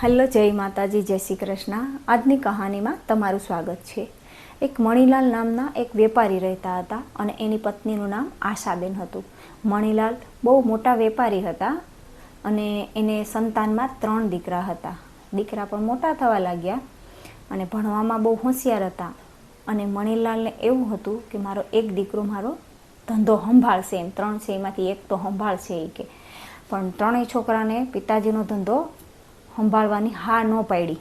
Hello જય માતાજી, જય શ્રી કૃષ્ણ. આજની કહાનીમાં તમારું સ્વાગત છે. એક મણિલાલ નામના એક વેપારી રહેતા હતા અને એની પત્નીનું નામ આશાબેન હતું. મણિલાલ બહુ મોટા વેપારી હતા અને એને સંતાનમાં ત્રણ દીકરા હતા. દીકરા પણ મોટા થવા લાગ્યા અને ભણવામાં બહુ હોશિયાર હતા. અને મણિલાલને એવું હતું કે મારો એક દીકરો મારો ધંધો સંભાળશે એમ. ત્રણ છે, એમાંથી એક તો સંભાળશે એ કે. પણ ત્રણેય છોકરાને પિતાજીનો ધંધો સંભાળવાની હા ન પાડી.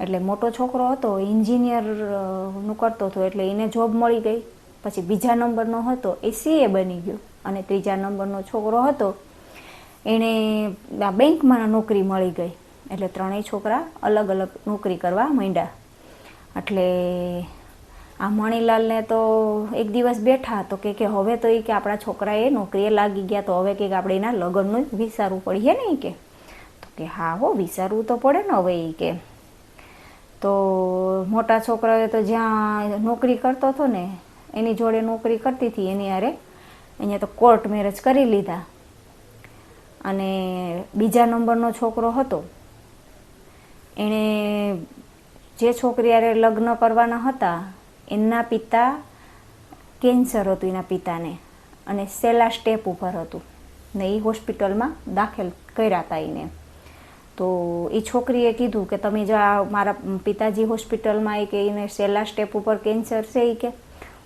એટલે મોટો છોકરો હતો એન્જિનિયરનું કરતો હતો, એટલે એને જોબ મળી ગઈ. પછી બીજા નંબરનો હતો, એ સીએ બની ગયો. અને ત્રીજા નંબરનો છોકરો હતો એણે આ બેંકમાં નોકરી મળી ગઈ. એટલે ત્રણેય છોકરા અલગ અલગ નોકરી કરવા માંડ્યા. એટલે આ મણીલાલને તો એક દિવસ બેઠા તો કે કે હવે તો એ કે આપણા છોકરાએ નોકરીએ લાગી ગયા, તો હવે કે આપણે એના લગ્નનું વિચારવું પડીએ ને કે. કે હા હો, વિચારવું તો પડે ને હવે કે. તો મોટા છોકરાએ તો જ્યાં નોકરી કરતો હતો ને, એની જોડે નોકરી કરતી હતી એની હારે, અહીંયા તો કોર્ટ મેરેજ કરી લીધા. અને બીજા નંબરનો છોકરો હતો, એણે જે છોકરી હારે લગ્ન કરવાના હતા એના પિતા કેન્સર હતું એના પિતાને, અને છેલ્લા સ્ટેપ ઉપર હતું. ને એ હોસ્પિટલમાં દાખલ કર્યા હતા એને. તો એ છોકરીએ કીધું કે તમે જો આ મારા પિતાજી હોસ્પિટલમાં એ કે એને છેલ્લા સ્ટેપ ઉપર કેન્સર છે એ કે,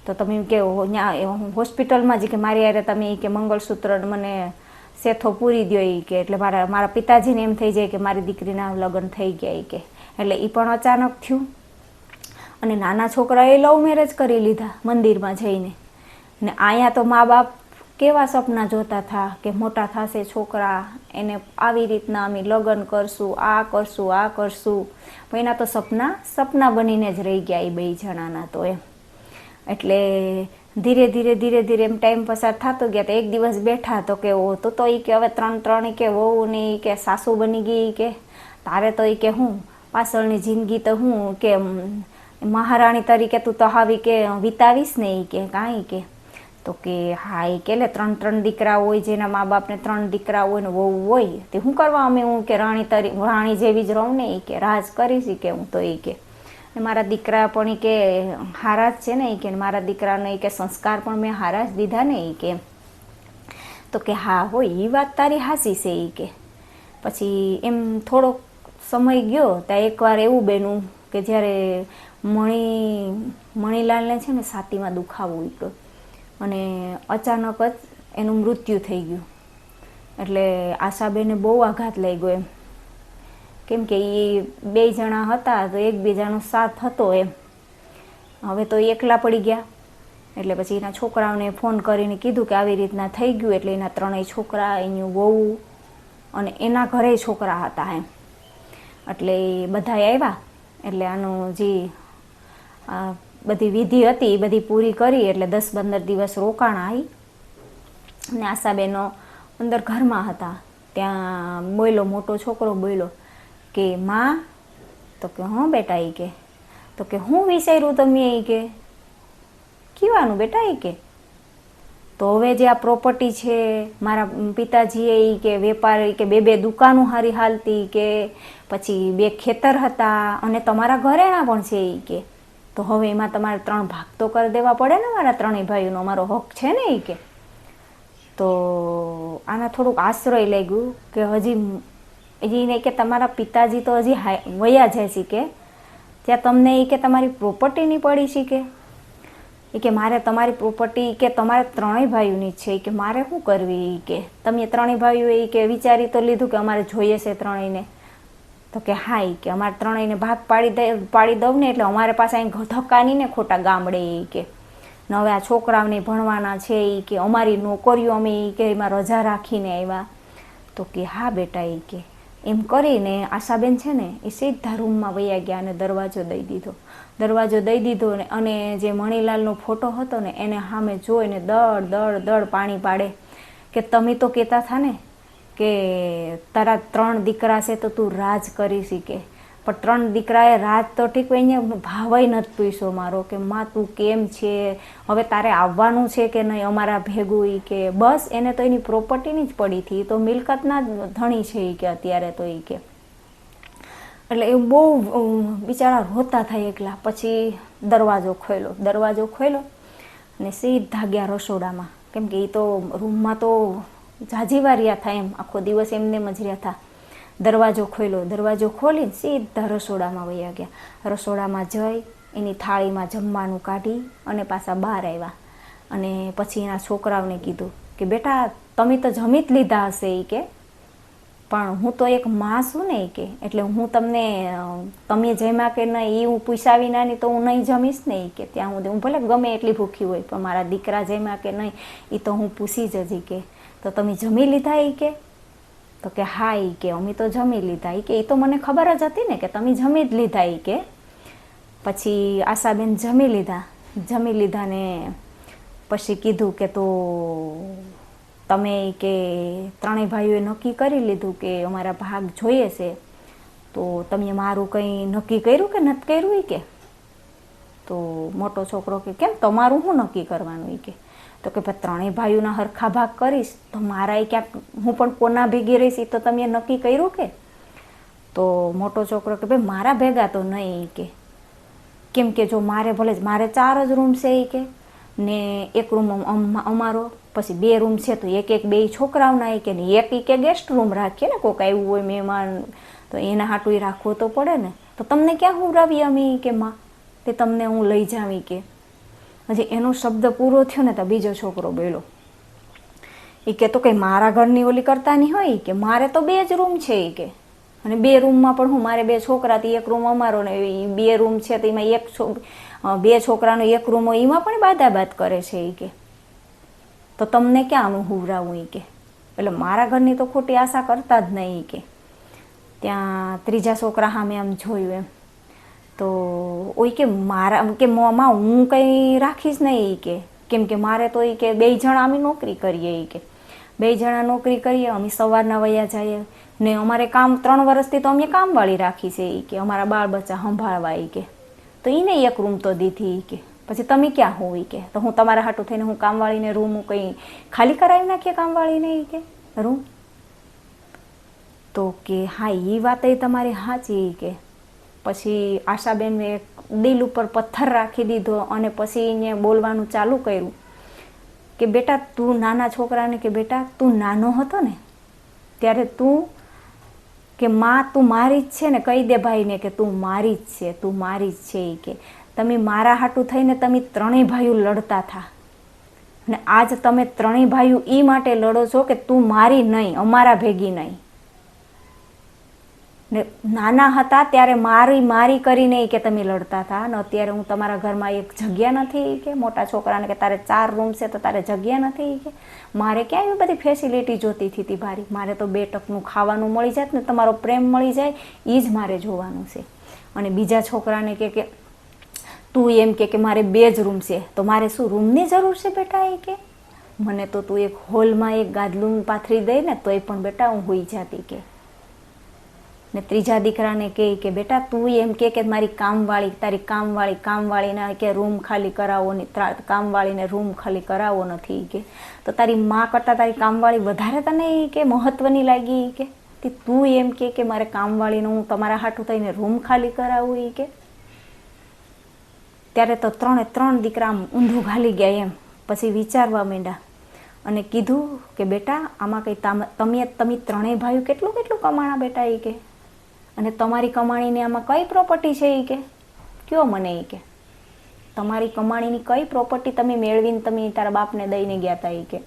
તો તમે કે હોસ્પિટલમાં જ કે મારી યારે તમે કે મંગળસૂત્ર મને સેથો પૂરી દો એ કે. એટલે મારા મારા પિતાજીને એમ થઈ જાય કે મારી દીકરીના લગ્ન થઈ ગયા એ કે. એટલે એ પણ અચાનક થયું. અને નાના છોકરાએ લવ મેરેજ કરી લીધા મંદિરમાં જઈને. ને અહીંયા તો મા બાપ કેવા સપના જોતા થા કે મોટા થશે છોકરા, એને આવી રીતના અમે લગ્ન કરશું, આ કરશું આ કરશું. પણ એના તો સપના સપના બનીને જ રહી ગયા એ બે જણાના તો એમ. એટલે ધીરે ધીરે ધીરે ધીરે એમ ટાઈમ પસાર થતો ગયા તો એક દિવસ બેઠા તો કે ઓ તો તો એ કે હવે ત્રણ ત્રણ કે વહુ ને એ કે સાસુ બની ગઈ કે. તારે તો એ કે હું પાછળની જિંદગી તો હું કે મહારાણી તરીકે તું તો હાવી કે વિતાવીશ ને એ કે, કાંઈ કે. તો કે હા એ કે ત્રણ ત્રણ દીકરા હોય, જેના મા બાપને ત્રણ દીકરા હોય ને વહુ હોય, તે શું કરવા અમે હું કે રાણી તરી, રાણી જેવી જ રહું ને એ કે રાજ કરીશ કે હું તો એ કે. મારા દીકરા પણ એ કે હારા જ છે ને એ કે મારા દીકરાને એ કે સંસ્કાર પણ મેં હારા જ દીધા ને એ કે. તો કે હા હોય એ વાત તારી હાસી છે એ કે. પછી એમ થોડોક સમય ગયો, ત્યાં એકવાર એવું બન્યું કે જ્યારે મણી, મણીલાલને છે ને છાતીમાં દુખાવો ઉઠ્યો અને અચાનક જ એનું મૃત્યુ થઈ ગયું. એટલે આશાબેને બહુ આઘાત લઈ ગયો એમ. કેમ કે એ બે જણા હતા તો એકબીજાનો સાથ હતો એમ. હવે તો એકલા પડી ગયા. એટલે પછી એના છોકરાઓને ફોન કરીને કીધું કે આવી રીતના થઈ ગયું એટલે એના ત્રણેય છોકરા, એની વહુ અને એના ઘરે છોકરા હતા એમ. એટલે એ બધા આવ્યા. એટલે આનું જે બધી વિધિ હતી એ બધી પૂરી કરી એટલે દસ પંદર દિવસ રોકાણ આવી અને આશાબેનો અંદર ઘરમાં હતા. ત્યાં બોલ્યો મોટો છોકરો બોલ્યો કે, માં? તો કે, હં બેટા એ કે. તો કે, હું વિચાર્યું તમે એ કે, કીવાનું બેટા એ કે? તો હવે જે આ પ્રોપર્ટી છે, મારા પિતાજીએ એ કે, વેપારી કે, બે બે દુકાનો હારી હાલતી કે, પછી બે ખેતર હતા, અને તમારા ઘરેણા પણ છે એ કે. તો હવે એમાં તમારે ત્રણ ભાગ તો કરી દેવા પડે ને મારા ત્રણેય ભાઈઓનો. મારો હક છે ને એ કે. તો આના થોડુંક આશ્રય લાગ્યું કે હજી હજી એને કે તમારા પિતાજી તો હજી વયા જાય છે કે. ત્યાં તમને એ કે તમારી પ્રોપર્ટીની પડી કે. એ કે મારે તમારી પ્રોપર્ટી કે તમારે ત્રણેય ભાઈઓની છે. કે મારે શું કરવી એ કે? તમે ત્રણેય ભાઈઓ એ કે વિચારી તો લીધું કે અમારે જોઈએ છે ત્રણેયને. તો કે હા એ કે અમારે ત્રણેયને ભાગ પાડી દે, પાડી દઉં ને એટલે અમારે પાસે અહીં ધક્કાની ને ખોટા ગામડે એ કે. ને હવે આ છોકરાઓને ભણવાના છે એ કે, અમારી નોકરીઓ અમે એ કે એમાં રજા રાખીને આવ્યા તો કે હા બેટા એ કે. એમ કરીને આશાબેન છે ને એ સીધા રૂમમાં વૈયા ગયા અને દરવાજો દઈ દીધો. દરવાજો દઈ દીધો ને અને જે મણીલાલનો ફોટો હતો ને એને સામે જોઈને દળ દળ દળ પાણી પાડે. કે તમે તો કહેતા થા ને કે તારા ત્રણ દીકરા છે તો તું રાજ કરી શીખે પણ ત્રણ દીકરાએ રાજ તો ઠીક અહીંયા ભાવાય નથી પૂછ્યો મારો કે માં તું કેમ છે? હવે તારે આવવાનું છે કે નહીં અમારા ભેગું એ કે? બસ એને તો એની પ્રોપર્ટીની જ પડી હતી. તો મિલકતના ધણી છે એ કે અત્યારે તો એ કે. એટલે એ બહુ બિચારા રોતા થાય એકલા. પછી દરવાજો ખોલ્યો દરવાજો ખોલ્યો અને સીધા ગયા રસોડામાં. કેમ કે એ તો રૂમમાં તો જાજીવા રહ્યા થાય એમ. આખો દિવસ એમને એમ જ રહ્યા હતા દરવાજો ખોલ્યો દરવાજો ખોલીને સીધા રસોડામાં વયા ગયા. રસોડામાં જઈ, એની થાળીમાં જમવાનું કાઢી અને પાછા બહાર આવ્યા. અને પછી એના છોકરાઓને કીધું કે, બેટા, તમે તો જમી જ લીધા હશે એ કે. પણ હું તો એક માં છું ને કે. એટલે હું તમને, તમે જેમાં કે નહીં એ હું પૂછાવી નાની તો હું નહીં જમીશ ને કે. ત્યાં હું હું ભલે ગમે એટલી ભૂખી હોય, પણ મારા દીકરા જેમાં કે નહીં એ તો હું પૂછી જ હજી કે. તો તમે જમી લીધા એ કે? તો કે હા એ કે, અમે તો જમી લીધા એ કે. એ તો મને ખબર જ હતી ને કે તમે જમી જ લીધા એ કે. પછી આશાબેન જમી લીધા. જમી લીધા ને પછી કીધું કે તો તમે કે ત્રણેય ભાઈઓએ નક્કી કરી લીધું કે અમારા ભાગ જોઈએ છે. તો તમે મારું કંઈ નક્કી કર્યું કે નથી કર્યું એ કે? તો મોટો છોકરો કે, કેમ તમારું શું નક્કી કરવાનું? ઈ કે, તો કે ભાઈ ત્રણેય ભાઈઓના હરખા ભાગ કરીશ, તો મારા ક્યાંક, હું પણ કોના ભેગી રહીશ એ તો તમે નક્કી કર્યું કે? તો મોટો છોકરો કે, ભાઈ મારા ભેગા તો નહીં કે, કેમ કે જો મારે ભલે મારે ચાર જ રૂમ છે એ કે, ને એક રૂમ અમ- અમ- અમારો, પછી બે રૂમ છે, તો એક એક બે છોકરાઓના એ કે, ને એક કે ગેસ્ટ રૂમ રાખીએ ને કોઈક આવ્યું હોય મહેમાન, તો એના હાટું રાખવું તો પડે ને, તો તમને ક્યાં હું હુવડાવી અમે કે, માં તે તમને હું લઈ જાવી કે? હજી એનો શબ્દ પૂરો થયો ને તો બીજો છોકરો બોલ્યો. એ કે તો કંઈ મારા ઘરની ઓલી કરતા નહીં હોય કે મારે તો બે જ રૂમ છે એ કે. અને બે રૂમમાં પણ હું મારે બે છોકરા એક રૂમ અમારો ને બે રૂમ છે તો એમાં એક બે છોકરાનો એક રૂમ હોય એમાં પણ બાદાબાદ કરે છે એ કે. તો તમને ક્યાં હું હુવરાવું ઈ કે? એટલે મારા ઘરની તો ખોટી આશા કરતા જ નહીં કે. ત્યાં ત્રીજા છોકરા સામે આમ જોયું એમ. તો ઓય કે મારા કે મોમાં હું કંઈ રાખીશ નહીં કે. કેમ કે મારે તો એ કે બે જણા અમે નોકરી કરીએ એ કે. બે જણા નોકરી કરીએ, અમે સવારના વયા જઈએ. ને અમારે કામ, ત્રણ વર્ષથી તો અમે કામવાળી રાખી છે એ કે. અમારા બાળ બચ્ચા સંભાળવા એ કે. તો એને એક રૂમ તો દીધી એ કે. પછી તમે ક્યાં હો ઈ કે? તો હું તમારા હાટું થઈને હું કામવાળીને રૂમ હું કંઈ ખાલી કરાવી નાખીએ કામવાળીને એ કે? રૂમ? તો કે હા એ વાત એ તમારી સાચી કે. પછી આશાબેનને દિલ ઉપર પથ્થર રાખી દીધો અને પછી એને બોલવાનું ચાલુ કર્યું કે બેટા તું નાના છોકરાને કે બેટા તું નાનો હતો ને, ત્યારે તું કે માં તું મારી જ છે ને, કહી દે ભાઈને કે તું મારી જ છે, તું મારી જ છે એ કે. તમે મારા હાટું થઈને તમે ત્રણેય ભાઈઓ લડતા થા. અને આજ તમે ત્રણેય ભાઈઓ એ માટે લડો છો કે તું મારી નહીં, અમારા ભેગી નહીં. ને નાના હતા ત્યારે મારી મારી કરીને કે તમે લડતા હતા. અને અત્યારે હું તમારા ઘરમાં એક જગ્યા નથી કે. મોટા છોકરાને કે તારે ચાર રૂમ છે તો તારે જગ્યા નથી કે. મારે ક્યાં એવી બધી ફેસિલિટી જોતી હતી ભારી. મારે તો બે ટકનું ખાવાનું મળી જાય ને તમારો પ્રેમ મળી જાય એ જ મારે જોવાનું છે. અને બીજા છોકરાને કે કે, તું એમ કે મારે બે જ રૂમ છે. તો મારે શું રૂમની જરૂર છે બેટા એ કે? મને તો તું એક હોલમાં એક ગાદલું પાથરી દઈ ને તોય પણ બેટા હું હોઈ જાતી કે. ને ત્રીજા દીકરાને કહે કે, બેટા, તું એમ કે કે મારી કામવાળી, તારી કામવાળી કામવાળીના કે રૂમ ખાલી કરાવો ને કામવાળીને રૂમ ખાલી કરાવો નથી કે. તો તારી માં કરતાં તારી કામવાળી વધારે તને કે મહત્વની લાગી કે? તે એમ કે કે મારે કામવાળીને હું તમારા હાટું થઈને રૂમ ખાલી કરાવું ઈ કે? ત્યારે તો ત્રણે ત્રણ દીકરા ઊંધું ઘાલી ગયા એમ. પછી વિચારવા માંડ્યા અને કીધું કે, બેટા, આમાં કંઈ તમે તમે ત્રણેય ભાઈઓ કેટલું કેટલું કમાણા બેટા એ કે? અને તમારી કમાણીની આમાં કઈ પ્રોપર્ટી છે એ કે? કયો મને એ કે? તમારી કમાણીની કઈ પ્રોપર્ટી તમે મેળવીને તમે તારા બાપને દઈને ગયા હતા એ કે?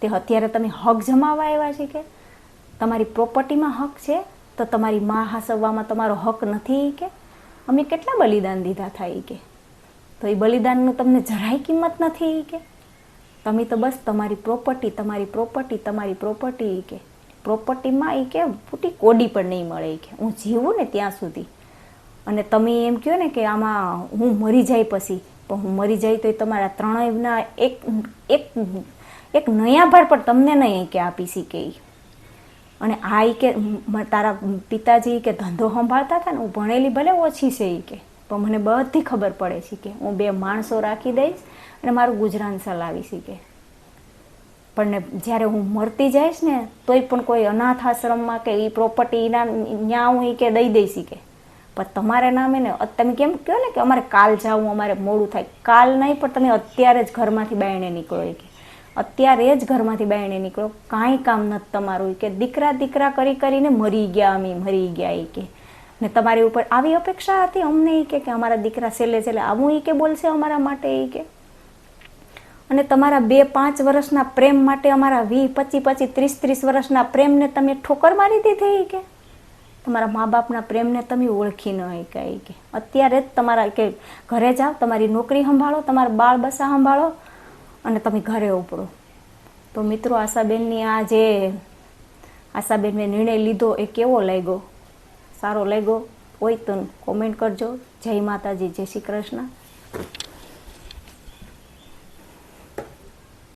તે અત્યારે તમે હક જમાવા આવ્યા છે કે? તમારી પ્રોપર્ટીમાં હક છે? તો તમારી માં હાસવવામાં તમારો હક નથી એ કે? અમે કેટલા બલિદાન દીધા થાય કે? તો એ બલિદાનનું તમને જરાય કિંમત નથી એ કે? તમે તો બસ તમારી પ્રોપર્ટી તમારી પ્રોપર્ટી તમારી પ્રોપર્ટી કે? પ્રોપર્ટીમાં એ કે ફૂટી કોડી પણ નહીં મળે એ કે. હું જીવું ને ત્યાં સુધી. અને તમે એમ કહો ને કે આમાં હું મરી જાય પછી, પણ હું મરી જાય તો તમારા ત્રણેયના એક એક એક નયા ભાર પણ તમને નહીં કે આપી શીખે અને આ કે તારા પિતાજી કે ધંધો સંભાળતા હતા ને, હું ભણેલી ભલે ઓછી છે એ કે, પણ મને બધી ખબર પડે છે કે હું બે માણસો રાખી દઈશ અને મારું ગુજરાન ચલાવી કે. પણ જ્યારે હું મરતી જઈશ ને, તોય પણ કોઈ અનાથ આશ્રમમાં કે એ પ્રોપર્ટીના ન્યા હું એ કે દઈ દઈશ કે. પણ તમારે નામે ને તમે કેમ કહો ને કે અમારે કાલ જવું, અમારે મોડું થાય. કાલ નહીં, પણ તમે અત્યારે જ ઘરમાંથી બાયણે નીકળો કે. અત્યારે જ ઘરમાંથી બાયણે નીકળો. કાંઈ કામ નથી તમારું કે. દીકરા દીકરા કરી કરીને મરી ગયા અમે, મરી ગયા એ કે. ને તમારી ઉપર આવી અપેક્ષા હતી અમને એ કે અમારા દીકરા છેલ્લે છેલ્લે આવું એ કે બોલશે અમારા માટે એ કે? અને તમારા બે પાંચ વર્ષના પ્રેમ માટે અમારા વી પચી પચી ત્રીસ ત્રીસ વર્ષના પ્રેમને તમે ઠોકર મારી દીધી કે? તમારા મા બાપના પ્રેમને તમે ઓળખી ન શક્યા કે અત્યારે જ તમારા કે ઘરે જાઓ, તમારી નોકરી સંભાળો, તમારા બાળ બસા સંભાળો અને તમે ઘરે ઉપડો. તો મિત્રો, આશાબેનની આ જે આશાબેનને નિર્ણય લીધો એ કેવો લાગ્યો? સારો લાગ્યો? હોય તો કોમેન્ટ કરજો. જય માતાજી, જય શ્રી કૃષ્ણ.